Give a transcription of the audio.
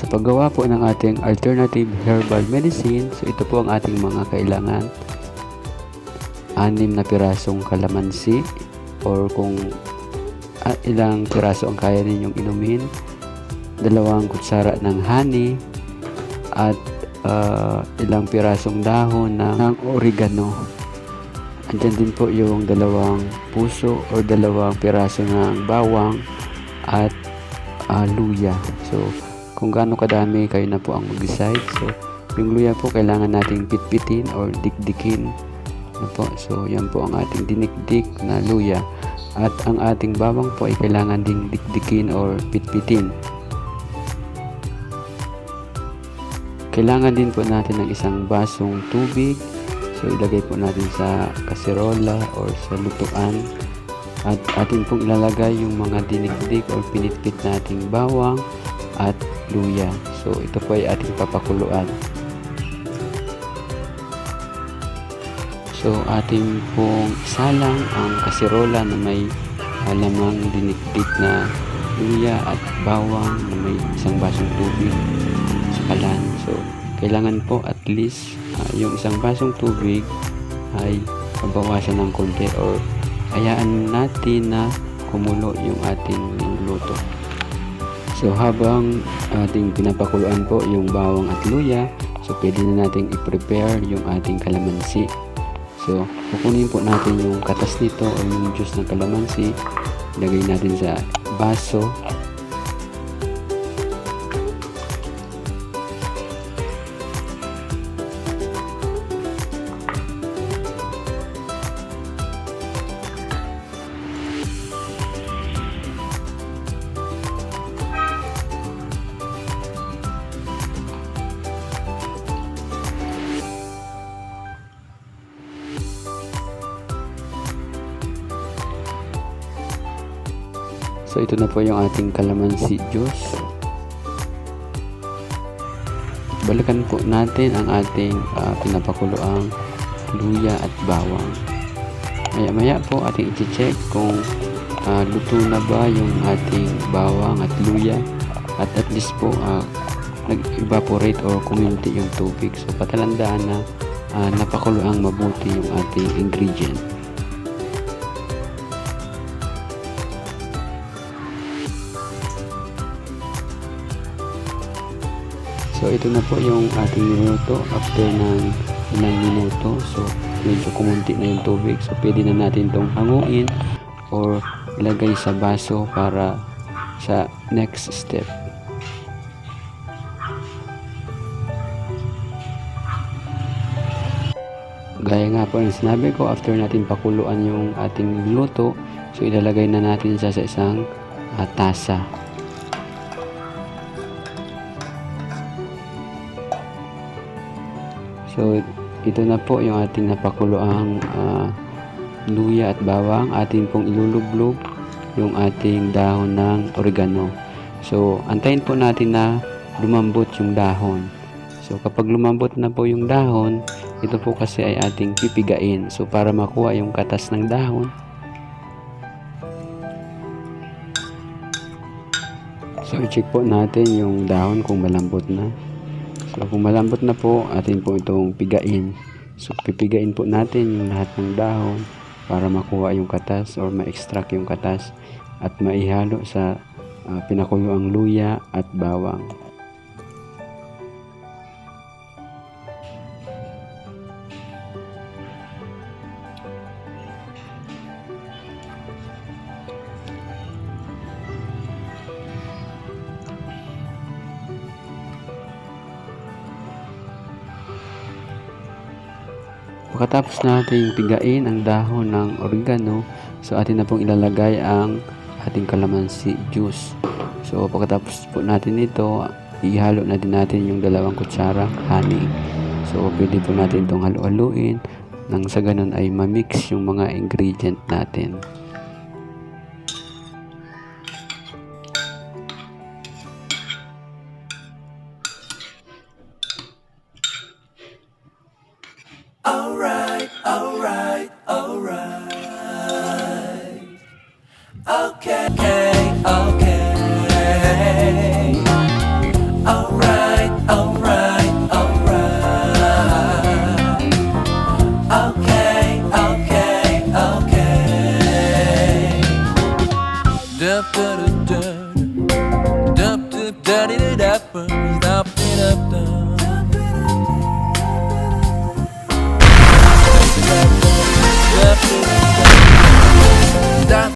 Sa paggawa po ng ating alternative herbal medicine, so ito po ang ating mga kailangan. Anim na pirasong kalamansi or kung ah, ilang piraso ang kaya ninyong inumin, dalawang kutsara ng honey, at ah, ilang pirasong dahon ng, ng oregano. Andyan din po yung dalawang puso or dalawang piraso ng bawang at ah, luya. So, kung gaano kadami kayo na po ang mag-decide. So, yung luya po kailangan nating pitpitin or dikdikin. Ano po? So, yan po ang ating dinikdik na luya. At ang ating bawang po ay kailangan ding dikdikin or pitpitin. Kailangan din po natin ng isang basong tubig. So, ilagay po natin sa kaserola or sa lutuan. At atin pong ilalagay yung mga dinikdik or pinitpit nating bawang at luya. So, ito po ay ating papakuluan. So, ating pong salang ang kaserola na may ah, lamang dinikdik na luya at bawang na may isang basong tubig sa kalan. So, kailangan po at least ah, yung isang basong tubig ay pabawasan ng konti or hayaan natin na kumulo yung ating niluluto. So habang ating pinapakuluan po yung bawang at luya, so pwede na nating i-prepare yung ating kalamansi. So kukunin po natin yung katas nito o yung juice ng kalamansi, ilagay natin sa baso. So ito na po yung ating kalamansi juice. Balikan po natin ang ating uh, pinapakuluang luya at bawang. Maya maya po ating i-check kung ah, luto na ba yung ating bawang at luya at at least po ah, nag-evaporate or kuminti yung tubig. So patalandaan na uh, napakuluang mabuti yung ating ingredient. So ito na po yung ating minuto after ng ilang minuto. So medyo kumunti na yung tubig. So pwede na natin itong hanguin or ilagay sa baso para sa next step. Gaya nga po ng sinabi ko, after natin pakuluan yung ating luto, so ilalagay na natin siya sa isang ah, tasa. So, ito na po yung ating napakuluang ah, luya at bawang. Atin pong ilulublog yung ating dahon ng oregano. So, antayin po natin na lumambot yung dahon. So, kapag lumambot na po yung dahon, ito po kasi ay ating pipigain. So, para makuha yung katas ng dahon, So, i-check po natin yung dahon kung malambot na. So, kung malambot na po, atin po itong pigain. So, pipigain po natin yung lahat ng dahon para makuha yung katas or ma-extract yung katas at maihalo sa uh, pinakuloang luya at bawang. Pagkatapos natin pigain ang dahon ng oregano, so atin na pong ilalagay ang ating kalamansi juice. So pagkatapos po natin ito, ihalo na din natin yung dalawang kutsara honey. So pwede po natin itong halu-haluin nang sa ganun ay ma-mix yung mga ingredient natin. that boogie, da, up da.